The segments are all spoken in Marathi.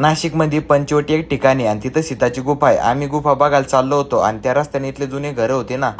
नाशिकमध्ये पंचवटी एक ठिकाणी आणि तिथं सीताची गुफा आहे. आम्ही गुफा बघायला चाललो होतो आणि त्या रस्त्याने इथले जुने घर होते ना.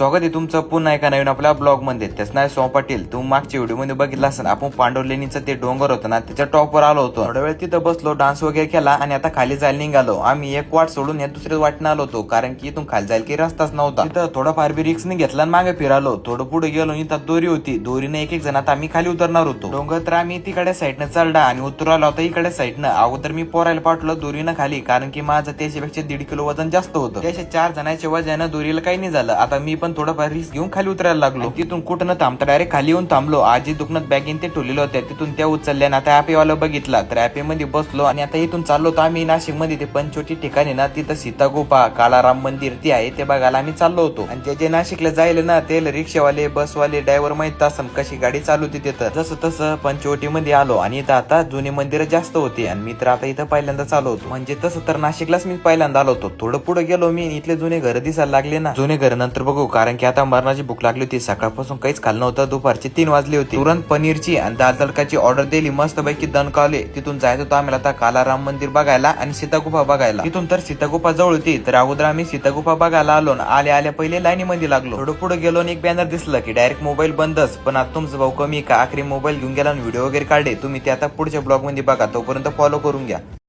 स्वागत आहे तुमचं. पुन्हा एका नवीन आपल्या ब्लॉगमध्ये त्याच नाव सोम पाटील. तू मागच्या व्हिडिओमध्ये बघितलं असेल आपण पांडवलेणीचं ते डोंगर होतं ना त्याच्या टॉपवर आलो होतो. थोड्या वेळ तिथं बसलो डान्स वगैरे केला आणि आता खाली जायला निघालो. आम्ही एक वाट सोडून या दुसऱ्या वाटनं आलो होतो कारण की इथून खाली जायला काही रस्ताच नव्हता. तिथं थोडाफार बी रिक्स घेतला आणि मागे फिरालो. थोडं पुढे गेलो इथं दोरी होती. दोरीने एक एक जण आता आम्ही खाली उतरणार होतो. डोंगर तर आम्ही तिकडे साईडनं चढला आणि उतरलो होता इकडे साईडनं अगोदर मी पोरायला पाठवलं दोरीनं खाली कारण की माझं त्याच्यापेक्षा दीड किलो वजन जास्त होतं. त्याच्या चार जणांच्या वजनानं दोरीला काही नाही झालं. आता मी पण थोडंफार रिस्क घेऊन खाली उतरायला लागलो. तिथून कुठं न थांबता? डायरेक्ट खाली येऊन थांबलो. आजी दुकानात बॅगीन ते ठेवलेलं होत्या तिथून त्या उचलल्या ना आता ऍपेवाला बघितला. तर ऍपे मध्ये बसलो आणि आता इथून चाललो तर आम्ही नाशिकमध्ये ते पंचवटी ठिकाणी ना तिथं सीता गुफा कालाराम मंदिर ती आहे. ते बघायला आम्ही चाललो होतो. आणि जे जे नाशिकला जायला ना ते रिक्षावाले बसवाले ड्रायव्हर माहीत असं कशी गाडी चालू होती तिथं. जसं तसं पंचवटी मध्ये आलो आणि इथं आता जुने मंदिर जास्त होते. आणि मी तर आता इथं पहिल्यांदा चालू होतो. म्हणजे तसं तर नाशिकलाच मी पहिल्यांदा आलो होतो. थोडं पुढे गेलो मी इथले जुने घर दिसायला लागले ना. जुने घर नंतर बघू कारण की आता मरणाची भूक लागली होती. सकाळपासून काहीच खाल्लं नव्हतं. दुपारची तीन वाजले होती. तुरंत पनीरची आणि दाल तडकाची ऑर्डर दिली. मस्त पैकी दणकावले तिथून जायचं होतं आम्हाला आता कालाराम मंदिर बघायला आणि सीतागुफा बघायला. तिथून तर सीतागुफा जवळ होती. तर अगोदर आम्ही सीतागुफा बघायला आलो आले आले पहिले लाईनी मध्ये लागलो. थोडं पुढे गेलो आणि एक बॅनर दिसलं की डायरेक्ट मोबाईल बंदच. पण आता तुमचं भाऊ कमी का? आखरी मोबाईल घेऊन गेला आणि व्हिडिओ वगैरे काढले. तुम्ही ते आता पुढच्या ब्लॉगमध्ये बघा. तोपर्यंत फॉलो करून घ्या.